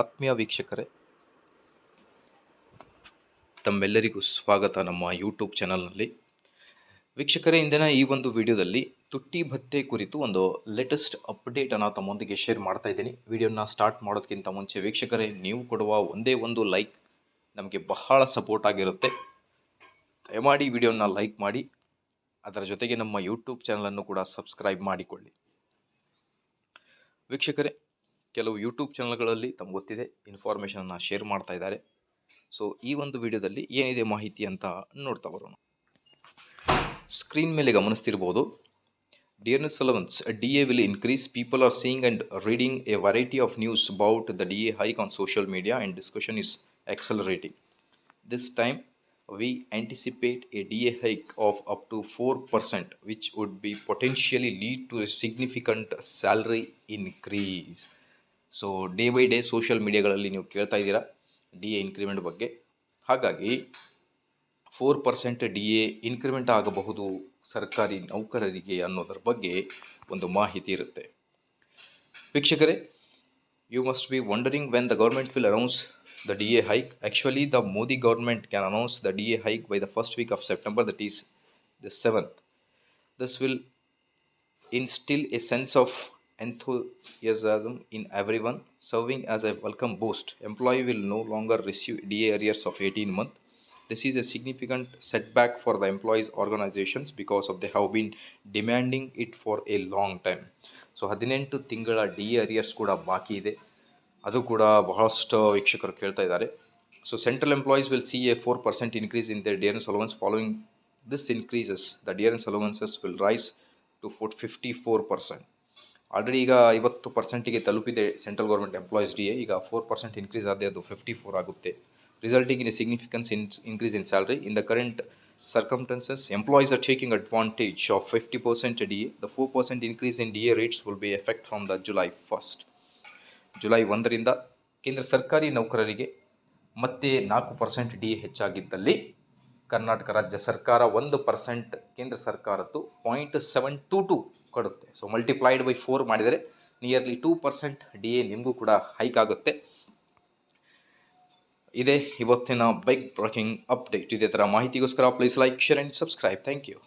ಆತ್ಮೀಯ ವೀಕ್ಷಕರೇ, ತಮ್ಮೆಲ್ಲರಿಗೂ ಸ್ವಾಗತ ನಮ್ಮ ಯೂಟ್ಯೂಬ್ ಚಾನಲ್ನಲ್ಲಿ ವೀಕ್ಷಕರೇ, ಇಂದಿನ ಈ ಒಂದು ವಿಡಿಯೋದಲ್ಲಿ ತುಟ್ಟಿ ಭತ್ತೆ ಕುರಿತು ಒಂದು ಲೇಟೆಸ್ಟ್ ಅಪ್ಡೇಟನ್ನು ತಮ್ಮೊಂದಿಗೆ ಶೇರ್ ಮಾಡ್ತಾ ಇದ್ದೀನಿ. ವಿಡಿಯೋನ ಸ್ಟಾರ್ಟ್ ಮಾಡೋದಕ್ಕಿಂತ ಮುಂಚೆ ವೀಕ್ಷಕರೇ, ನೀವು ಕೊಡುವ ಒಂದೇ ಒಂದು ಲೈಕ್ ನಮಗೆ ಬಹಳ ಸಪೋರ್ಟ್ ಆಗಿರುತ್ತೆ. ದಯಮಾಡಿ ವಿಡಿಯೋನ ಲೈಕ್ ಮಾಡಿ, ಅದರ ಜೊತೆಗೆ ನಮ್ಮ ಯೂಟ್ಯೂಬ್ ಚಾನಲನ್ನು ಕೂಡ ಸಬ್ಸ್ಕ್ರೈಬ್ ಮಾಡಿಕೊಳ್ಳಿ. ವೀಕ್ಷಕರೇ ಕೆಲವು ಯೂಟ್ಯೂಬ್ ಚಾನಲ್ಗಳಲ್ಲಿ ತಮ್ಗೆ ಗೊತ್ತಿದೆ ಇನ್ಫಾರ್ಮೇಷನನ್ನು ಶೇರ್ ಮಾಡ್ತಾ ಇದ್ದಾರೆ ಸೊ ಈ ಒಂದು ವಿಡಿಯೋದಲ್ಲಿ ಏನಿದೆ ಮಾಹಿತಿ ಅಂತ ನೋಡ್ತಾ ಬರೋಣ ಸ್ಕ್ರೀನ್ ಮೇಲೆ ಗಮನಿಸ್ತಿರ್ಬೋದು dearness allowance D A will increase people are seeing and reading a variety of news about the D A hike on social media and discussion is accelerating. This time we anticipate a DA hike of up to 4%, which would be potentially lead to a significant salary increase. So day by day social ಮೀಡಿಯಾಗಳಲ್ಲಿ ನೀವು ಕೇಳ್ತಾ ಇದ್ದೀರಾ? D A increment ಬಗ್ಗೆ. ಹಾಗಾಗಿ four percent D A increment ಆಗಬಹುದು ಸರ್ಕಾರಿ ನೌಕರರಿಗೆ ಅನ್ನೋದರ ಬಗ್ಗೆ ಒಂದು ಮಾಹಿತಿ ಇರುತ್ತೆ. ವೀಕ್ಷಕರೇ you must be wondering when the government will announce the D A hike actually the Modi government can announce the D A hike by the first week of September that is the seventh this will instil a sense of enthusiasm in everyone, serving as a welcome boost. Employee will no longer receive DA arrears of 18 months. This is a significant setback for the employees' organizations because of they have been demanding it for a long time. So ಹದಿನೆಂಟು ತಿಂಗಳ D arrears ಕೂಡ ಬಾಕಿ ಇದೆ ಅದು ಕೂಡ ಬಹಳಷ್ಟು ವೀಕ್ಷಕರು ಕೇಳ್ತಾ ಇದ್ದಾರೆ so central employees will see a four percent increase in the dearness allowance following this increases the dearness allowances will rise to four fifty four percent already ಈಗ ಐವತ್ತು ಪರ್ಸೆಂಟಿಗೆ ತಲುಪಿದೆ central government employees D A ಈಗ four percent increase ಆದರೆ ಅದು fifty four ಆಗುತ್ತೆ. Resulting in a significance in increase in salary in the current circumstances, employees are taking advantage of 50% DA the 4% increase in DA rates will be effect from the July 1st ಜುಲೈ ಒಂದರಿಂದ ಕೇಂದ್ರ ಸರ್ಕಾರಿ ನೌಕರರಿಗೆ ಮತ್ತೆ ನಾಲ್ಕು percent D A ಹೆಚ್ಚಾಗಿದ್ದಲ್ಲಿ ಕರ್ನಾಟಕ ರಾಜ್ಯ ಸರ್ಕಾರ ಒಂದು ಪರ್ಸೆಂಟ್ ಕೇಂದ್ರ ಸರ್ಕಾರದ್ದು ಪಾಯಿಂಟ್ ಸೆವೆನ್ ಟು ಟು ಕೊಡುತ್ತೆ. ಸೊ ಮಲ್ಟಿಪ್ಲೈಡ್ ಬೈ ಫೋರ್ ಮಾಡಿದರೆ nearly two percent D A ನಿಮಗೂ ಕೂಡ ಹೈಕ್ ಆಗುತ್ತೆ. ಇದೇ ಇವತ್ತಿನ ಬೈಕ್ ಬ್ರೇಕಿಂಗ್ ಅಪ್ಡೇಟ್ ಇದೇ ಥರ ಮಾಹಿತಿಗೋಸ್ಕರ please like share and subscribe thank you